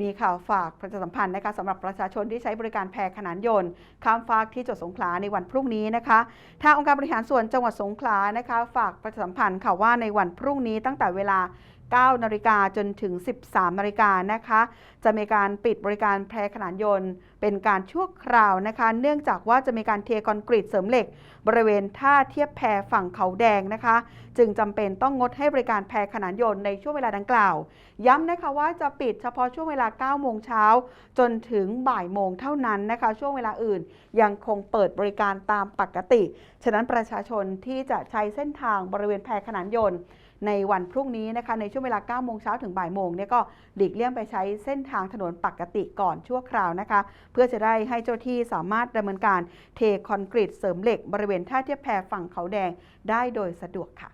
มีข่าวฝากประชาสัมพันธ์นะคะสำหรับประชาชนที่ใช้บริการแพขนานยนต์ ข้ามฟากที่จังหวัดสงขลาในวันพรุ่งนี้นะคะทางองค์การบริหารส่วนจังหวัดสงขลานะคะ ฝากประชาสัมพันธ์ค่ะว่าในวันพรุ่งนี้ตั้งแต่เวลา 9นาฬิกาจนถึง 13นาฬิกานะคะ จะมีการปิดบริการแพรขนานยนต์ เป็นการชั่วคราวนะคะ เนื่องจากว่าจะมีการเทคอนกรีตเสริมเหล็ก บริเวณท่าเทียบแพรฝั่งเขาแดงนะคะ จึงจำเป็นต้องงดให้บริการแพรขนานยนต์ในช่วงเวลาดังกล่าว ย้ำนะคะว่าจะปิดเฉพาะช่วงเวลา 9 โมงเช้าจนถึงบ่ายโมงเท่านั้นนะคะ ช่วงเวลาอื่นยังคงเปิดบริการตามปกติ ฉะนั้นประชาชนที่จะใช้เส้นทางบริเวณแพรขนานยนต์ในวันพรุ่งนี้นะคะในช่วงเวลา9โมงเช้าถึงบ่ายโมงเนี่ยก็หลีกเลี่ยงไปใช้เส้นทางถนนปกติก่อนชั่วคราวนะคะ เพื่อจะได้ให้เจ้าที่สามารถดำเนินการเทคอนกรีตเสริมเหล็ก บริเวณท่าเทียบแพฝั่งเขาแดงได้โดยสะดวกค่ะ